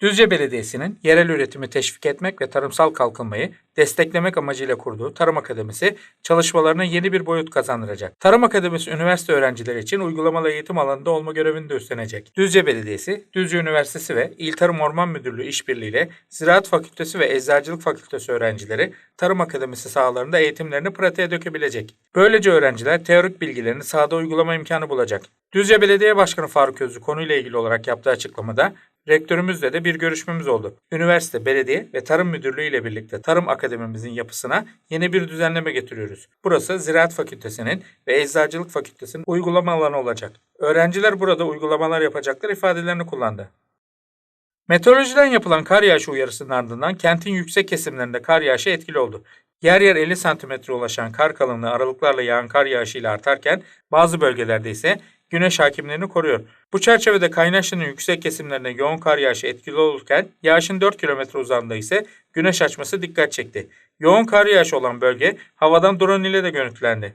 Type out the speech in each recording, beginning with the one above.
Düzce Belediyesi'nin yerel üretimi teşvik etmek ve tarımsal kalkınmayı desteklemek amacıyla kurduğu Tarım Akademisi çalışmalarına yeni bir boyut kazandıracak. Tarım Akademisi üniversite öğrencileri için uygulamalı eğitim alanında olma görevini de üstlenecek. Düzce Belediyesi, Düzce Üniversitesi ve İl Tarım Orman Müdürlüğü işbirliğiyle Ziraat Fakültesi ve Eczacılık Fakültesi öğrencileri Tarım Akademisi sahalarında eğitimlerini pratiğe dökebilecek. Böylece öğrenciler teorik bilgilerini sahada uygulama imkanı bulacak. Düzce Belediye Başkanı Faruk Özlü konuyla ilgili olarak yaptığı açıklamada Rektörümüzle de bir görüşmemiz oldu. Üniversite, belediye ve tarım müdürlüğü ile birlikte tarım akademimizin yapısına yeni bir düzenleme getiriyoruz. Burası Ziraat Fakültesinin ve Eczacılık Fakültesinin uygulama alanı olacak. Öğrenciler burada uygulamalar yapacaklar ifadelerini kullandı. Meteorolojiden yapılan kar yağışı uyarısının ardından kentin yüksek kesimlerinde kar yağışı etkili oldu. Yer yer 50 santimetre ulaşan kar kalınlığı aralıklarla yağan kar yağışıyla artarken bazı bölgelerde ise güneş hakimlerini koruyor. Bu çerçevede Kaynaşlı'nın yüksek kesimlerine yoğun kar yağışı etkili olurken yağışın 4 kilometre uzağında ise güneş açması dikkat çekti. Yoğun kar yağışı olan bölge havadan drone ile de görüntülendi.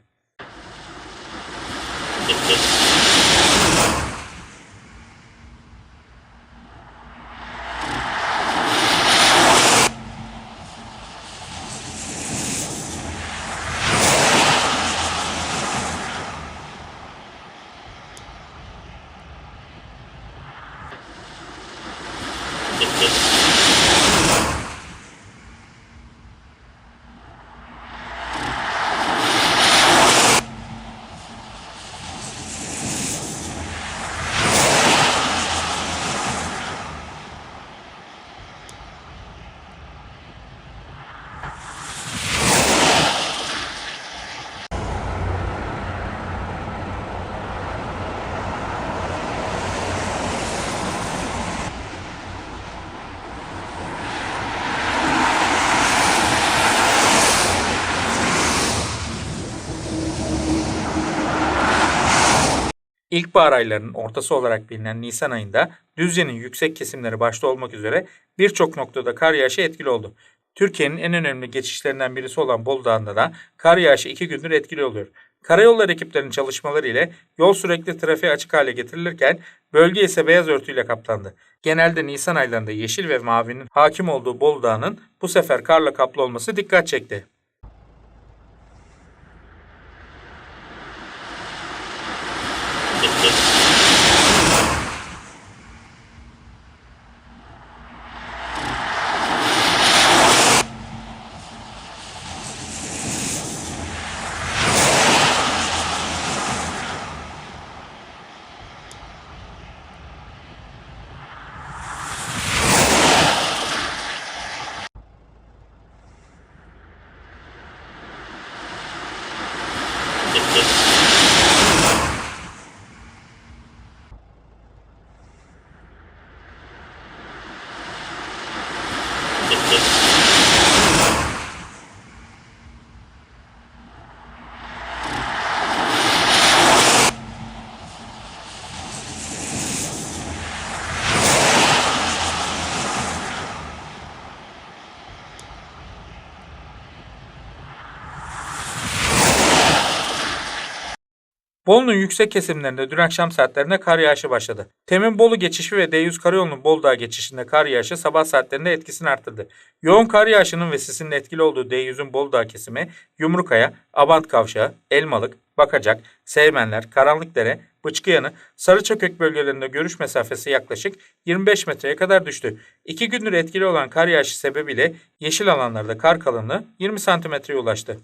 London. İlkbahar aylarının ortası olarak bilinen Nisan ayında Düzce'nin yüksek kesimleri başta olmak üzere birçok noktada kar yağışı etkili oldu. Türkiye'nin en önemli geçişlerinden birisi olan Bolu Dağı'nda da kar yağışı iki gündür etkili oluyor. Karayolları ekiplerinin çalışmaları ile yol sürekli trafiğe açık hale getirilirken bölge ise beyaz örtüyle kaplandı. Genelde Nisan aylarında yeşil ve mavinin hakim olduğu Bolu Dağı'nın bu sefer karla kaplı olması dikkat çekti. Bolu'nun yüksek kesimlerinde dün akşam saatlerinde kar yağışı başladı. Temin Bolu geçişi ve D100 karayolunun Bolu geçişinde kar yağışı sabah saatlerinde etkisini arttırdı. Yoğun kar yağışının ve sisinin etkili olduğu D100'ün Bolu Dağı kesimi Yumrukaya, Abant Kavşağı, Elmalık, Bakacak, Seymenler, Karanlıkdere, Bıçkıyanı, Sarıçökök bölgelerinde görüş mesafesi yaklaşık 25 metreye kadar düştü. İki gündür etkili olan kar yağışı sebebiyle yeşil alanlarda kar kalınlığı 20 santimetreye ulaştı.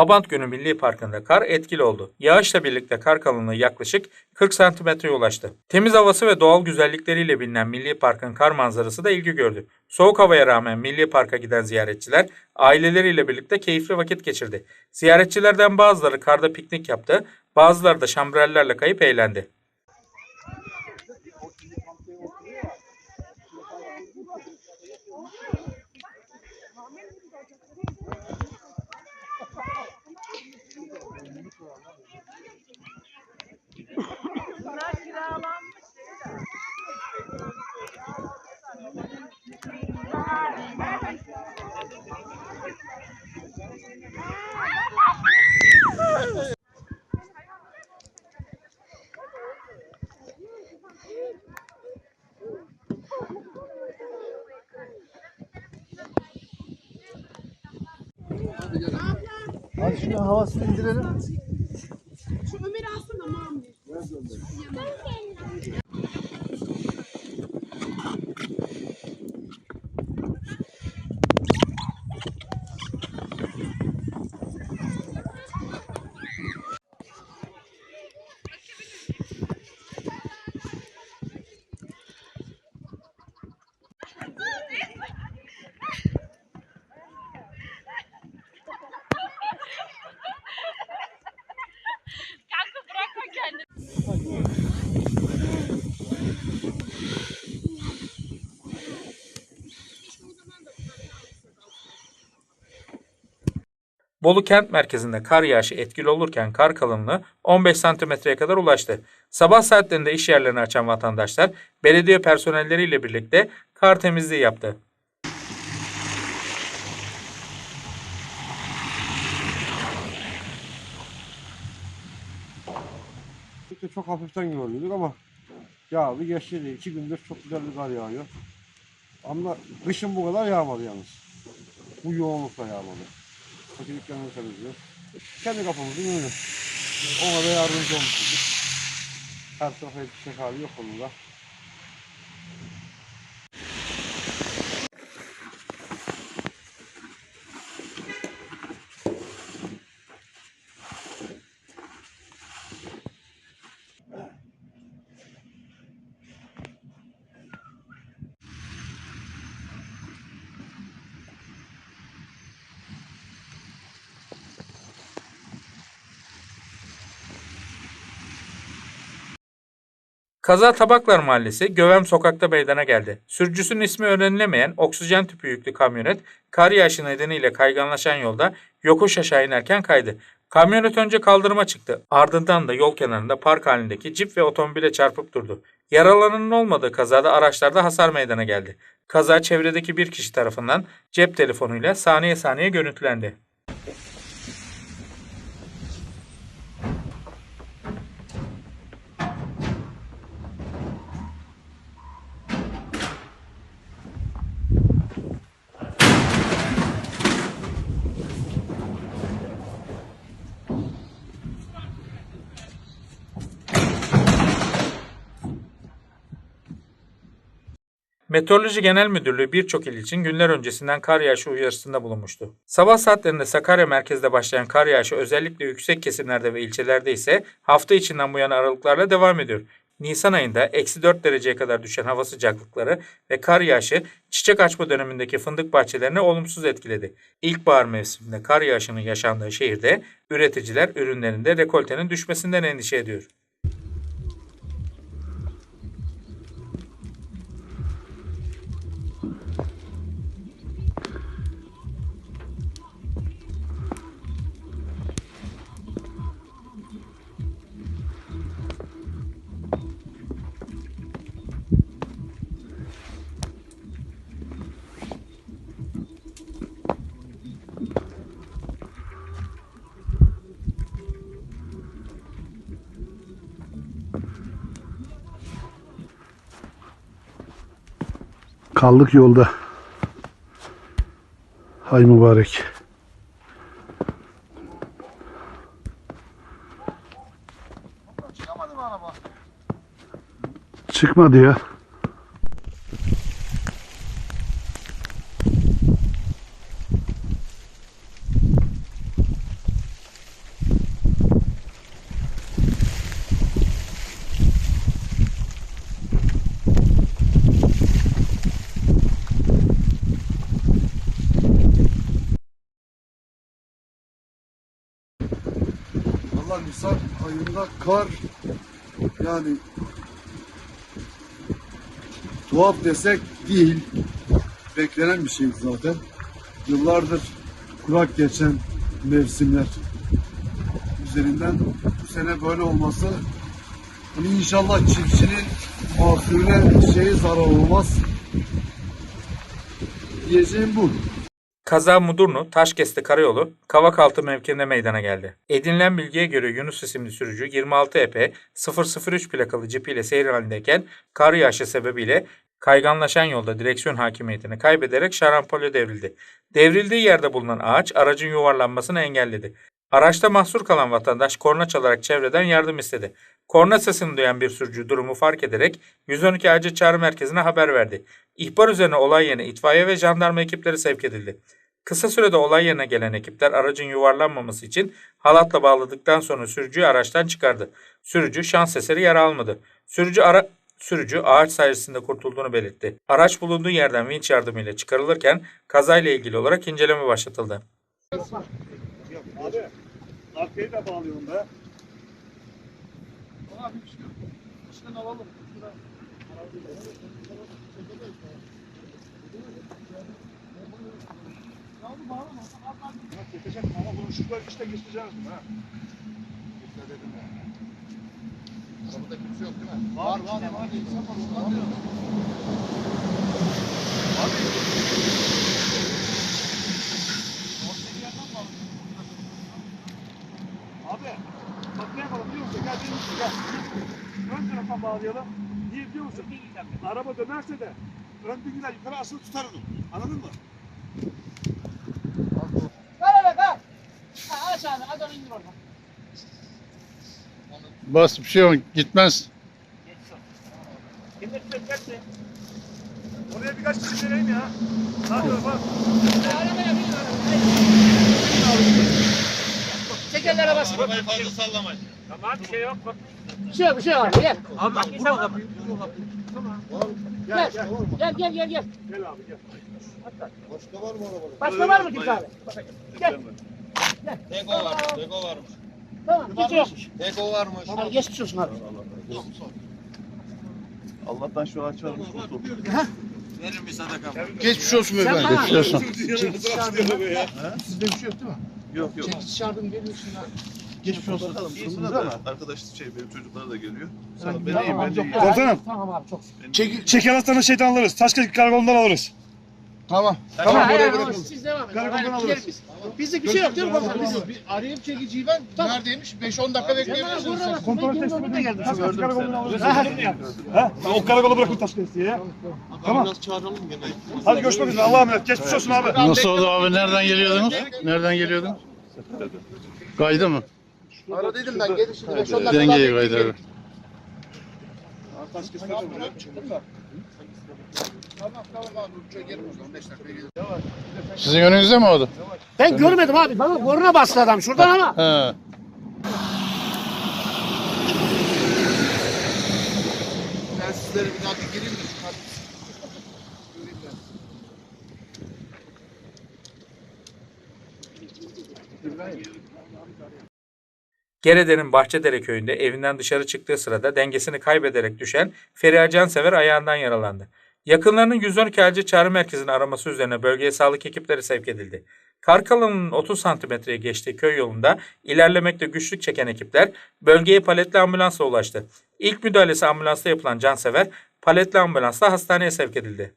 Abant Günü Milli Parkı'nda kar etkili oldu. Yağışla birlikte kar kalınlığı yaklaşık 40 santimetreye ulaştı. Temiz havası ve doğal güzellikleriyle bilinen Milli Park'ın kar manzarası da ilgi gördü. Soğuk havaya rağmen Milli Park'a giden ziyaretçiler aileleriyle birlikte keyifli vakit geçirdi. Ziyaretçilerden bazıları karda piknik yaptı, bazıları da şambrellerle kayıp eğlendi. Hadi şunu havasını indirelim. Bolu kent merkezinde kar yağışı etkili olurken kar kalınlığı 15 santimetreye kadar ulaştı. Sabah saatlerinde iş yerlerini açan vatandaşlar belediye personelleriyle birlikte kar temizliği yaptı. Çok hafiften görünüyor ama yağdı geçti iki gündür çok güzel bir kar yağıyor. Ama kışın bu kadar yağmadı yalnız. Bu yoğunlukla yağmadı. Fakirliklerini temizliyor. Kendi kafamızın ürünü. Ona da yardımcı olmuşuz. Her tarafa yetişecek hali yok onun da. Kaza Tabaklar Mahallesi Gövem Sokak'ta meydana geldi. Sürücüsünün ismi öğrenilemeyen oksijen tüpü yüklü kamyonet kar yağışı nedeniyle kayganlaşan yolda yokuş aşağı inerken kaydı. Kamyonet önce kaldırıma çıktı. Ardından da yol kenarında park halindeki cip ve otomobile çarpıp durdu. Yaralananın olmadığı kazada araçlarda hasar meydana geldi. Kaza çevredeki bir kişi tarafından cep telefonuyla saniye saniye görüntülendi. Meteoroloji Genel Müdürlüğü birçok il için günler öncesinden kar yağışı uyarısında bulunmuştu. Sabah saatlerinde Sakarya merkezde başlayan kar yağışı özellikle yüksek kesimlerde ve ilçelerde ise hafta içinden bu yana aralıklarla devam ediyor. Nisan ayında eksi 4 dereceye kadar düşen hava sıcaklıkları ve kar yağışı çiçek açma dönemindeki fındık bahçelerini olumsuz etkiledi. İlkbahar mevsiminde kar yağışının yaşandığı şehirde üreticiler ürünlerinde rekoltenin düşmesinden endişe ediyor. Kaldık yolda. Hay mübarek. Çıkamadı mı araba? Çıkmadı ya. Allah Nisan ayında kar yani tuhaf desek değil. Beklenen bir şey zaten. Yıllardır kurak geçen mevsimler üzerinden bu sene böyle olması hani inşallah çiftçinin mahsulüne şey zarar olmaz. Diyeceğim bu. Kaza Mudurnu Taşkesti Karayolu Kavakaltı mevkiinde meydana geldi. Edinilen bilgiye göre Yunus isimli sürücü 26 EP 003 plakalı cipiyle seyir halindeyken kar yağışı sebebiyle kayganlaşan yolda direksiyon hakimiyetini kaybederek şarampole devrildi. Devrildiği yerde bulunan ağaç aracın yuvarlanmasını engelledi. Araçta mahsur kalan vatandaş korna çalarak çevreden yardım istedi. Korna sesini duyan bir sürücü durumu fark ederek 112 acil çağrı merkezine haber verdi. İhbar üzerine olay yerine itfaiye ve jandarma ekipleri sevk edildi. Kısa sürede olay yerine gelen ekipler aracın yuvarlanmaması için halatla bağladıktan sonra sürücüyü araçtan çıkardı. Sürücü şans eseri yara almadı. Sürücü ara Sürücü ağaç sayesinde kurtulduğunu belirtti. Araç bulunduğu yerden vinç yardımıyla çıkarılırken kazayla ilgili olarak inceleme başlatıldı. Arkayı da bağlıyorum be. Geçecek ama bunu şuradan işte geçeceğiz mi ha? Arabada kimse yok değil mi? Var var var. İnsan var ondan diyor. Abi bak ne yapalım biliyor musun? Gel benim için gel. Ön taraftan bağlayalım. Niye biliyor musun? Araba dönerse de ön bilgiler yukarı asılı tutar onu. Anladın mı? Bas bir şey yok gitmez. Oraya birkaç kişi vereyim ya. Ne yapıyorsun bak. Tekerlere bas. Arabayı fazla sallamayın. Tamam bir şey yok. Bak. Bir şey yok, bir şey yok. Gel. Abi bak vurma kapıyı. Vurma kapıyı. Gel. Gel, gel, gel, gel. Gel abi gel. Başka var mı arabada? Başka var mı kimse abi? Gel. Deko var, Deko varmış. Tamam, kimse yokmuş. Deko varmış. Hadi geçmiş olsun abi. Allah'tan şu ağaç varmış. Verin bir sadaka. Geçmiş olsun efendim. bana Geçiyorsun. Sizde bir şey yok değil mi? Yok yok. çekiç yardım veriyorsun ya. Geçmiş olsun. Durumumuz ama arkadaş şey benim çocuklar da geliyor. Sağ ol, ben Tamam iyiyim abi, ben de çok- iyiyim. Komutanım. Tamam abi, çok. Çek, çeker hastanın şeyden alırız. Taşkent karakolundan alırız. Tamam. Tamam Ha, oraya ha, bırakalım. Siz devam edin. Karakoldan alırız. biz. Bizde bir şey yok değil mi komutanım? Biz- Bir arayıp çekiciyi ben neredeymiş? 5-10 dakika Sen bana bekleyebilirsin. vurma bak. Kontrol kendim de geldim. Alırız. Ha? O karakola bırakın Taşkent diye ya. Tamam. Biraz çağıralım gene. Hadi görüşmek üzere. Allah'a emanet. Geçmiş olsun abi. Nasıl oldu abi? Nereden geliyordunuz? Nereden geliyordun? Kaydı mı? Ara dedim ben gelin şimdi 5-10 dakika Dengeyi kaydı abi. Tamam tamam abi uçağa gelin o zaman 5 dakika gelin. Sizin önünüzde mi oldu? Ben görmedim abi. Bana korna bastı adam şuradan ama. He. Ben sizlere bir daha bir gireyim de şu kartı göreyim ben. Gerede'nin Bahçedere köyünde evinden dışarı çıktığı sırada dengesini kaybederek düşen Feriha Cansever ayağından yaralandı. Yakınlarının 112 acil çağrı merkezini araması üzerine bölgeye sağlık ekipleri sevk edildi. Kar kalınlığının 30 santimetreye geçtiği köy yolunda ilerlemekte güçlük çeken ekipler bölgeye paletli ambulansla ulaştı. İlk müdahalesi ambulansta yapılan Cansever paletli ambulansla hastaneye sevk edildi.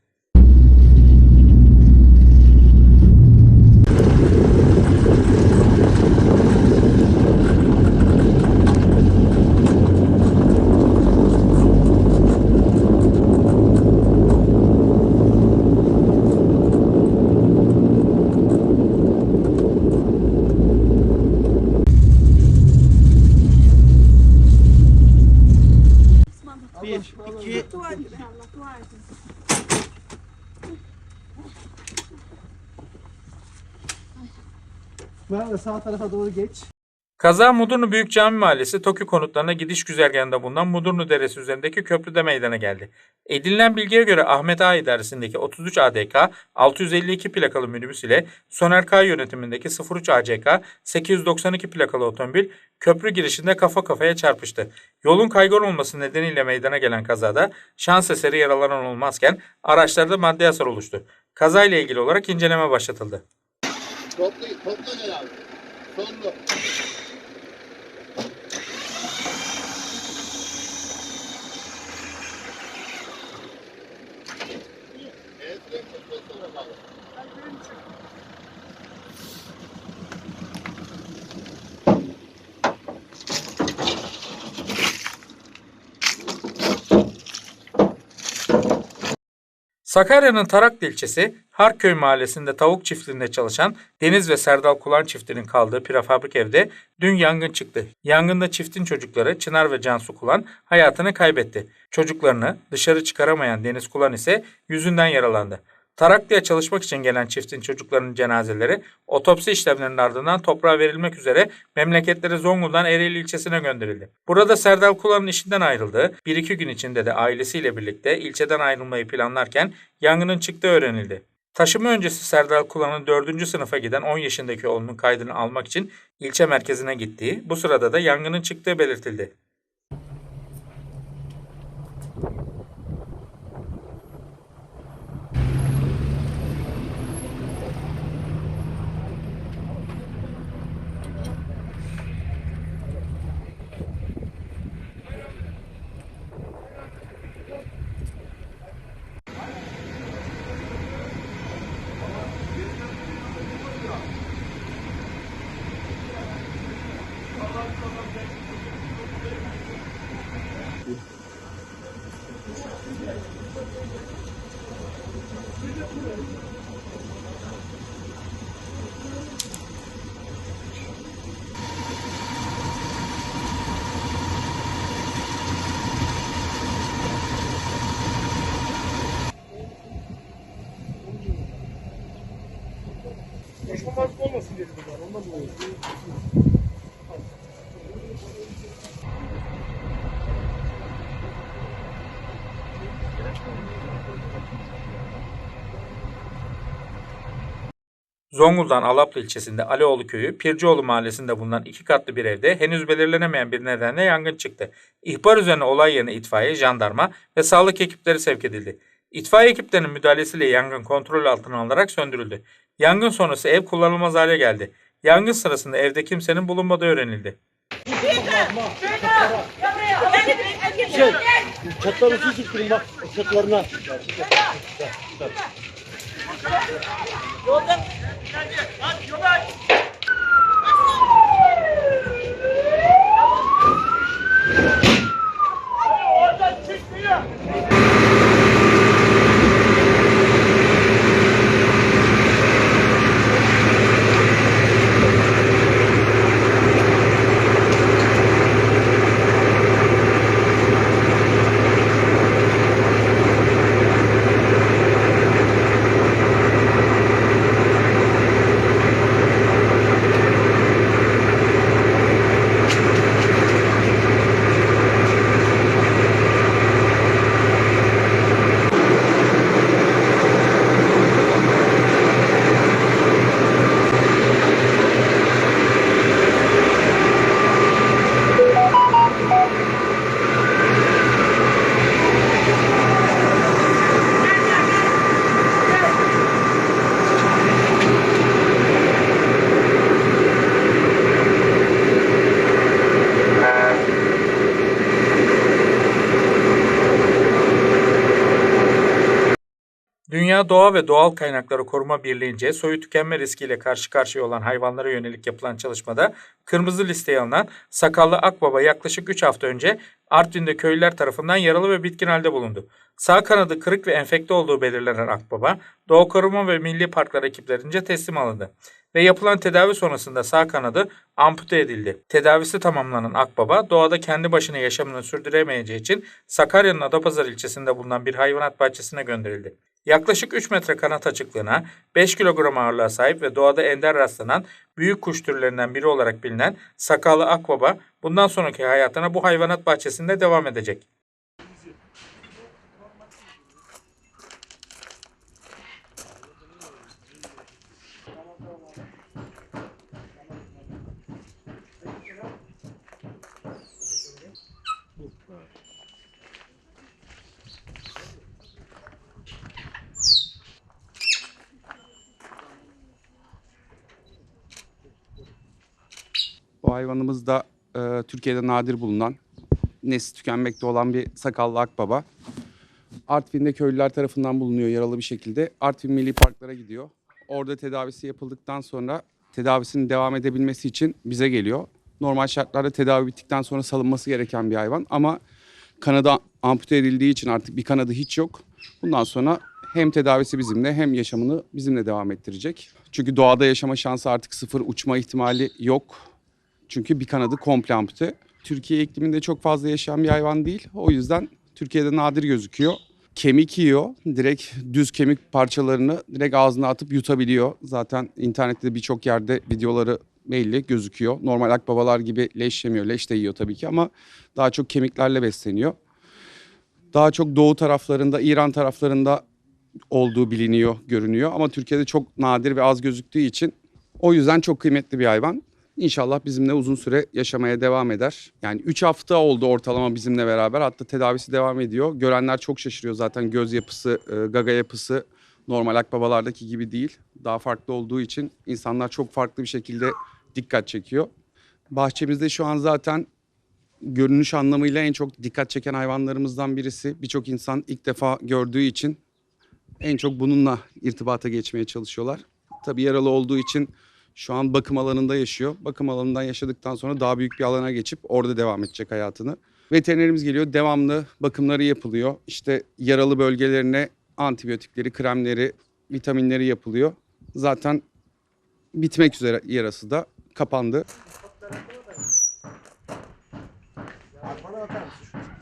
sağ tarafa doğru geç. Kaza Mudurnu Büyük Cami Mahallesi Tokyo konutlarına gidiş güzergahında bulunan Mudurnu Deresi üzerindeki köprüde meydana geldi. Edinilen bilgiye göre Ahmet Ağa idaresindeki 33 ADK 652 plakalı minibüs ile Soner K yönetimindeki 03 ACK 892 plakalı otomobil köprü girişinde kafa kafaya çarpıştı. Yolun kaygan olması nedeniyle meydana gelen kazada şans eseri yaralanan olmazken araçlarda maddi hasar oluştu. Kazayla ilgili olarak inceleme başlatıldı. Topla, topla. Sonlu. Sakarya'nın Taraklı ilçesi Harköy mahallesinde tavuk çiftliğinde çalışan Deniz ve Serdal Kulan çiftinin kaldığı prefabrik evde dün yangın çıktı. Yangında çiftin çocukları Çınar ve Cansu Kulan hayatını kaybetti. Çocuklarını dışarı çıkaramayan Deniz Kulan ise yüzünden yaralandı. Taraklı'ya çalışmak için gelen çiftin çocuklarının cenazeleri otopsi işlemlerinin ardından toprağa verilmek üzere memleketleri Zonguldak Ereğli ilçesine gönderildi. Burada Serdal Kulan'ın işinden ayrıldığı bir iki gün içinde de ailesiyle birlikte ilçeden ayrılmayı planlarken yangının çıktığı öğrenildi. Taşıma öncesi Serdal Kulan'ın 4. sınıfa giden 10 yaşındaki oğlunun kaydını almak için ilçe merkezine gittiği, bu sırada da yangının çıktığı belirtildi. Zonguldak Alaplı ilçesinde Alioğlu köyü Pircioğlu mahallesinde bulunan iki katlı bir evde henüz belirlenemeyen bir nedenle yangın çıktı. İhbar üzerine olay yerine itfaiye, jandarma ve sağlık ekipleri sevk edildi. İtfaiye ekiplerinin müdahalesiyle yangın kontrol altına alınarak söndürüldü. Yangın sonrası ev kullanılmaz hale geldi. Yangın sırasında evde kimsenin bulunmadığı öğrenildi. Çatlarını sıkıştırın bak. Çatlarına. Yoldan. Hadi yola. Doğa ve Doğal Kaynakları Koruma Birliği'nce soyu tükenme riskiyle karşı karşıya olan hayvanlara yönelik yapılan çalışmada kırmızı listeye alınan sakallı akbaba yaklaşık 3 hafta önce Artvin'de köylüler tarafından yaralı ve bitkin halde bulundu. Sağ kanadı kırık ve enfekte olduğu belirlenen akbaba Doğa Koruma ve Milli Parklar ekiplerince teslim alındı ve yapılan tedavi sonrasında sağ kanadı ampute edildi. Tedavisi tamamlanan akbaba doğada kendi başına yaşamını sürdüremeyeceği için Sakarya'nın Adapazarı ilçesinde bulunan bir hayvanat bahçesine gönderildi. Yaklaşık 3 metre kanat açıklığına, 5 kilogram ağırlığa sahip ve doğada ender rastlanan büyük kuş türlerinden biri olarak bilinen sakallı akbaba bundan sonraki hayatına bu hayvanat bahçesinde devam edecek. Hayvanımız da e, Türkiye'de nadir bulunan, nesli tükenmekte olan bir sakallı akbaba. Artvin'de köylüler tarafından bulunuyor yaralı bir şekilde. Artvin Milli Parklara gidiyor. Orada tedavisi yapıldıktan sonra tedavisinin devam edebilmesi için bize geliyor. Normal şartlarda tedavi bittikten sonra salınması gereken bir hayvan ama kanadı ampute edildiği için artık bir kanadı hiç yok. Bundan sonra hem tedavisi bizimle hem yaşamını bizimle devam ettirecek. Çünkü doğada yaşama şansı artık sıfır uçma ihtimali yok. Çünkü bir kanadı komple ampute. Türkiye ikliminde çok fazla yaşayan bir hayvan değil. O yüzden Türkiye'de nadir gözüküyor. Kemik yiyor. Direkt düz kemik parçalarını direkt ağzına atıp yutabiliyor. Zaten internette birçok yerde videoları belli gözüküyor. Normal akbabalar gibi leş yemiyor. Leş de yiyor tabii ki ama daha çok kemiklerle besleniyor. Daha çok doğu taraflarında, İran taraflarında olduğu biliniyor, görünüyor. Ama Türkiye'de çok nadir ve az gözüktüğü için o yüzden çok kıymetli bir hayvan. İnşallah bizimle uzun süre yaşamaya devam eder. Yani 3 hafta oldu ortalama bizimle beraber. Hatta tedavisi devam ediyor. Görenler çok şaşırıyor zaten göz yapısı, e, gaga yapısı normal akbabalardaki gibi değil. Daha farklı olduğu için insanlar çok farklı bir şekilde dikkat çekiyor. Bahçemizde şu an zaten görünüş anlamıyla en çok dikkat çeken hayvanlarımızdan birisi. Birçok insan ilk defa gördüğü için en çok bununla irtibata geçmeye çalışıyorlar. Tabii yaralı olduğu için şu an bakım alanında yaşıyor. Bakım alanından yaşadıktan sonra daha büyük bir alana geçip orada devam edecek hayatını. Veterinerimiz geliyor. Devamlı bakımları yapılıyor. İşte yaralı bölgelerine antibiyotikleri, kremleri, vitaminleri yapılıyor. Zaten bitmek üzere yarası da kapandı. Bana atar mısın